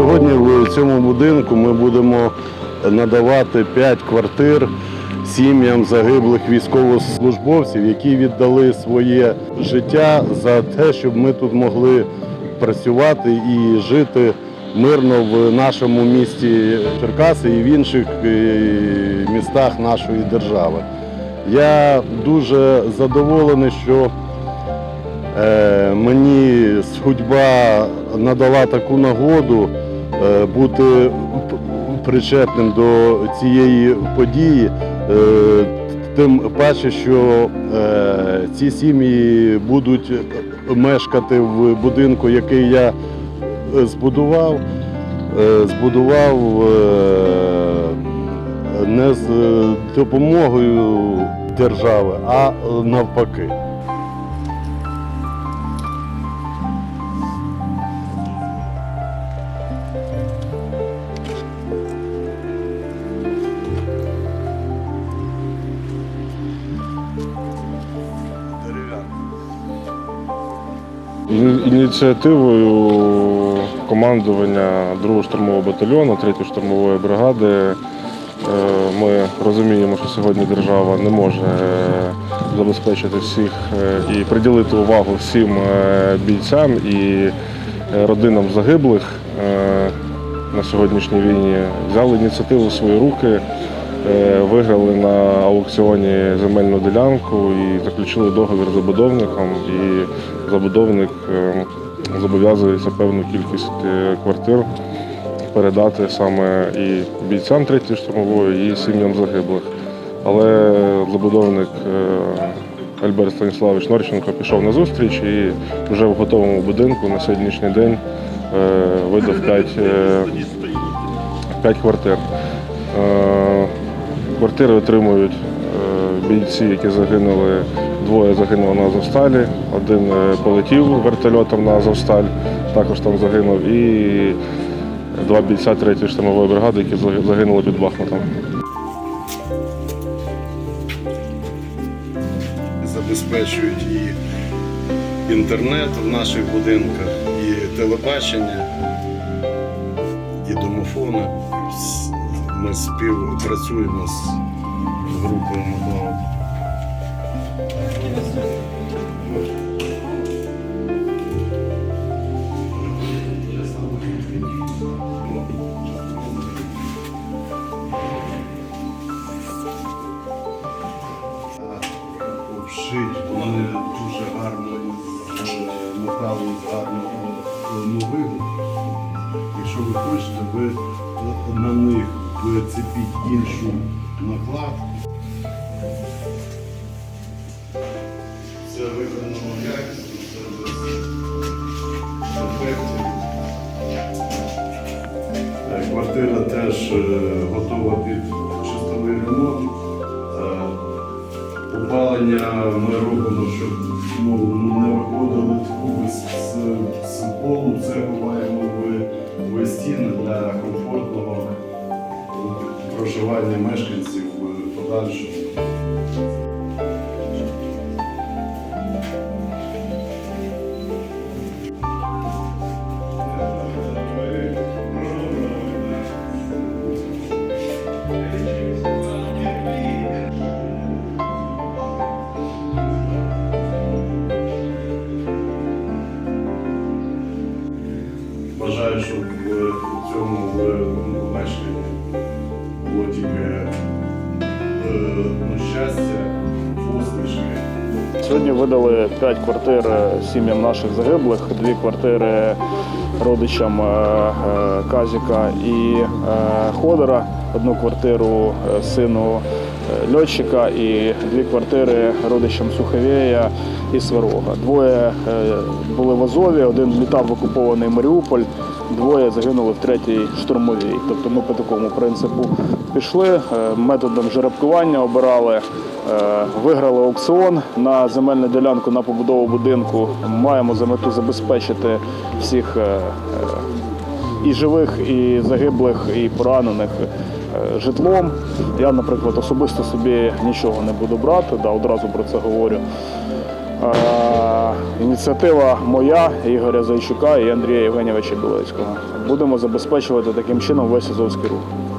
Сьогодні в цьому будинку ми будемо надавати 5 квартир сім'ям загиблих військовослужбовців, які віддали своє життя за те, щоб ми тут могли працювати і жити мирно в нашому місті Черкаси і в інших е, містах нашої держави. Я дуже задоволений, що Е, Мені судьба надала таку нагоду бути причетним до цієї події, е, тим паче, що е, ці сім'ї будуть мешкати в будинку, який я е, збудував. Е, Збудував е, не з допомогою держави, а навпаки. Ініціативою командування 2-го штурмового батальйону 3-ї штурмової бригади е, ми розуміємо, що сьогодні держава не може е, забезпечити всіх е, і приділити увагу всім бійцям і родинам загиблих на сьогоднішній війні. Взяли ініціативу в свої руки. Е, Виграли на аукціоні земельну ділянку і заключили договір з забудовником. І забудовник е, зобов'язується певну кількість е, квартир передати саме і бійцям третьої штурмової, і сім'ям загиблих. Але забудовник Альберт Станіславович Норченко пішов на зустріч і вже в готовому будинку на сьогоднішній день видав 5, 5 квартир. Квартири отримують е, бійці, які загинули. Двоє загинуло на Азовсталі, один е, полетів вертольотом на Азовсталь, також там загинув, і два бійця 3-ї штурмової бригади, які заги- загинули під Бахмутом. забезпечують і інтернет в наших будинках, і телебачення, і домофони. Ми співпрацюємо з групою Микола. обшить, вони дуже гарно е, металу з гарного новигу. Якщо ви хочете, ви на них вицепіть іншу накладку. Це виконано якісно, це без дефектів. Е, Квартира теж е, готова під чистовий ремонт. Е, Опалення ми робимо, щоб ну, не виходили труби з, полу. Це ховаємо в, в стіни для проживання мешканців в подальшому. Бажаю, щоб в цьому ну, щастя, посмішки. Сьогодні видали 5 квартир е, сім'ям наших загиблих, дві квартири родичам е, е, Казіка і Ходора, одну квартиру сину льотчика і дві квартири родичам Суховєя і Сварога. Двоє були в Азові, один літав в окупований Маріуполь, двоє загинули в третій штурмовій. Тобто ми по такому принципу пішли, е, методом жеребкування обирали. Е, Виграли аукціон на земельну ділянку на побудову будинку. Маємо за мету забезпечити всіх е, і живих, і загиблих, і поранених житлом. Я, наприклад, особисто собі нічого не буду брати, да, одразу про це говорю. Е, Ініціатива моя, Ігоря Зайчука і Андрія Євгенійовича Білецького. Будемо забезпечувати таким чином весь Азовський рух.